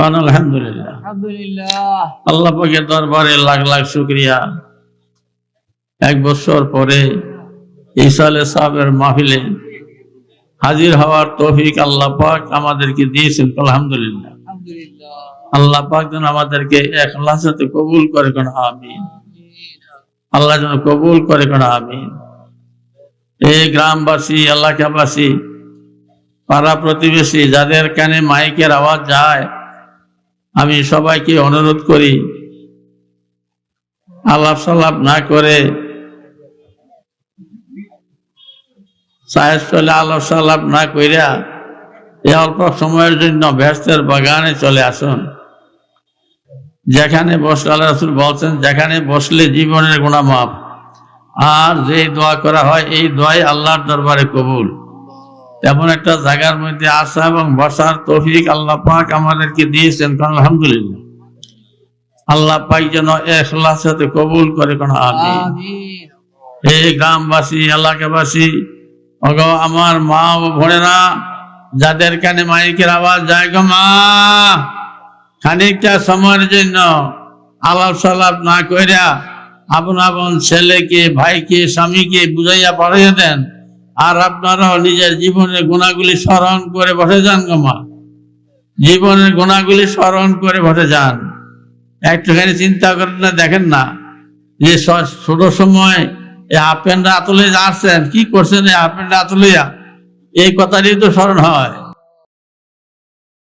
কোন আলহামদুলিল্লাহ। আলহামদুলিল্লাহ। আল্লাহ পাকের দরবারে লাখ লাখ শুক্রিয়া। এক বছর পরে ইসালে সাহেবের মাহফিলে হাজির হওয়ার তৌফিক আল্লাহ পাক আমাদেরকে দিয়েছেন আলহামদুলিল্লাহ। আল্লাহ পাক যেন আমাদেরকে একলাসাতে কবুল করে কোন আমিন। আল্লাহ যেন কবুল করে কোন আমিন। এই গ্রামবাসী এলাকাবাসী পাড়া প্রতিবেশী যাদের কানে মাইকের আওয়াজ যায় আমি সবাইকে অনুরোধ করি আলাপ সালাপ না করে সাহেব আলাপ সালাপ না কইরা এই অল্প সময়ের জন্য ব্যস্তের বাগানে চলে আসুন। যেখানে বসলে আল্লাহ রাসূল বলছেন, যেখানে বসলে জীবনের গুণা মাপ আর যে দোয়া করা হয়, এই দোয়াই আল্লাহর দরবারে কবুল। তেমন একটা জায়গার মধ্যে আসা এবং বসার তৌফিক আল্লাহ পাক আমাদেরকে দিয়েছেন কারণ আলহামদুলিল্লাহ। আল্লাহ পাক যেন এখলাস সাথে কবুল করে কোন গ্রামবাসী এলাকাবাসী অগ আমার মা ও ভোরেরা যাদের কানে মাইকের আওয়াজ যায় গো মা খানিকটা সময়ের জন্য আলাপ সালাপ না কইরা আপন আপন ছেলেকে ভাইকে স্বামীকে বুঝাইয়া পাঠাইয়া দেন। আর আপনারাও নিজের জীবনের গুণাগুলি স্মরণ করে বসে যান গোমা জীবনের গুণাগুলি স্মরণ করে বসে যান। একটুখানি চিন্তা করেন না, দেখেন না। যে ছোট সময় এই হাফ প্যান্টটা আতলে আসছেন, কি করছেন এই হাফ আতলিয়া এই কথাটি তো স্মরণ হয়।